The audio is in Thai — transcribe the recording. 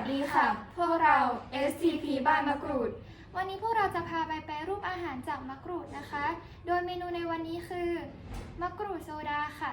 สดีค่ะ พวกเรา SCP บ้านมะกรูด วันนี้พวกเราจะพาไปแปรรูปอาหารจากมะกรูดนะคะ โดยเมนูในวันนี้คือ มะกรูดโซดาค่ะ